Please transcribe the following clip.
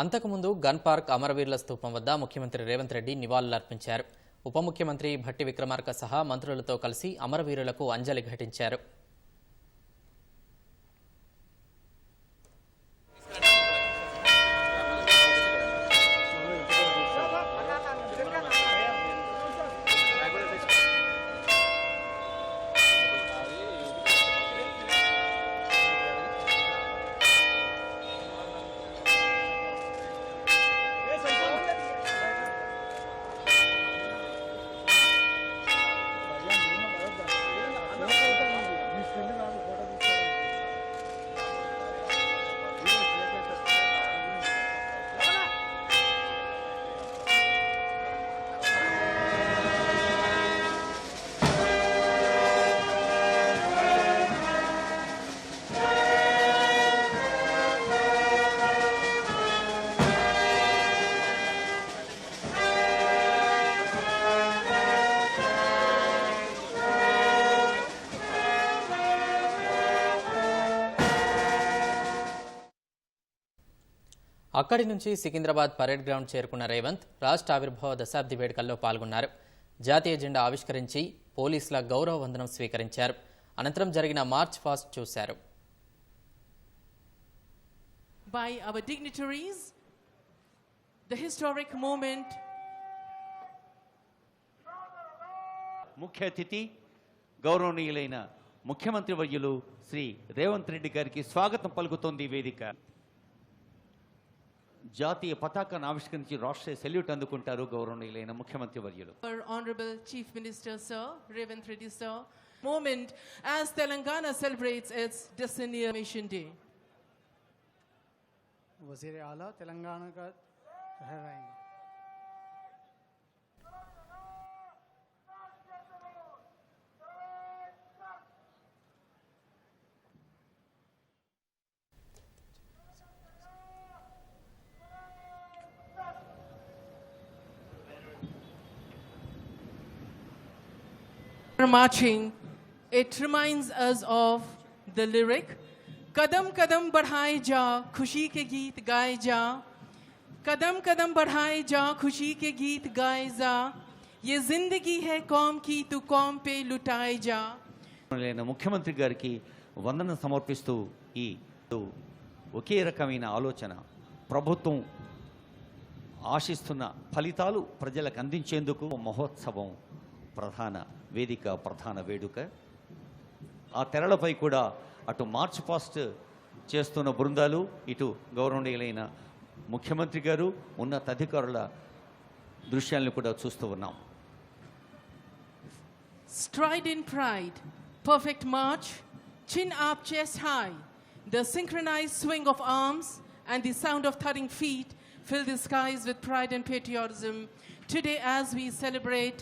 అంతకుముందు gun park అమరవీరుల స్తూపం వద్ద ముఖ్యమంత్రి రేవంత్ రెడ్డి నివాళులర్పించారు. ఉప ముఖ్యమంత్రి భట్టి విక్రమార్క సహా మంత్రులతో కలిసి అమరవీరులకు అంజలి ఘటించారు. అక్కడి నుంచి సికింద్రాబాద్ పరేడ్ గ్రౌండ్ చేరుకున్న రేవంత్ రాష్ట్ర ఆవిర్భావ దశాబ్ది వేడుకల్లో పాల్గొన్నారు. జాతీయ జెండా ఆవిష్కరించి పోలీసుల గౌరవ వందనం స్వీకరించారు. అనంతరం జరిగిన మార్చ్ ఫాస్ట్ చూశారు. By our dignitaries, the historic moment. ముఖ్య అతిథి గౌరవనీయులైన ముఖ్యమంత్రి వర్యులు శ్రీ రేవంత్ రెడ్డి గారికి స్వాగతం పలుకుతోంది వేదిక. జాతీయ పతాకాన్ని ఆవిష్కరించి రాష్ట్రీయ సెల్యూట్ అందుకుంటారు గౌరవనీయులైన ముఖ్యమంత్రి వర్యులు our Honorable Chief Minister, Sir, Revanth Reddy, Sir, moment as Telangana celebrates its decennial Mission Day. वजीर आला तेलंगाना का ठहराएंगे marching, it reminds us of the lyric कदम कदम बढ़ाए जा खुशी के गीत गाए जा कदम कदम बढ़ाए जा खुशी के गीत गाए जा ये जिंदगी है कौम की तू कौम पे लुटाए जा గౌరవనీయులైన ముఖ్యమంత్రి గారికి వందనం సమర్పిస్తూ ఈ ఒకే రకమైన ఆలోచన ప్రభుత్వం ఆశిస్తున్న ఫలితాలు ప్రజలకు అందించేందుకు మహోత్సవం ప్రధాన వేదిక ప్రధాన వేడుక ఆ తెరలపై కూడా అటు మార్చ్ పాస్ట్ చేస్తున్న బృందాలు ఇటు గౌరవనీయులైన ముఖ్యమంత్రి గారు ఉన్నతాధికారుల దృశ్యాలను కూడా చూస్తూ ఉన్నాం Stride in pride, perfect march, chin up, chest high. The synchronized swing of arms and the sound of thudding feet fill the skies with pride and patriotism. Today, as we celebrate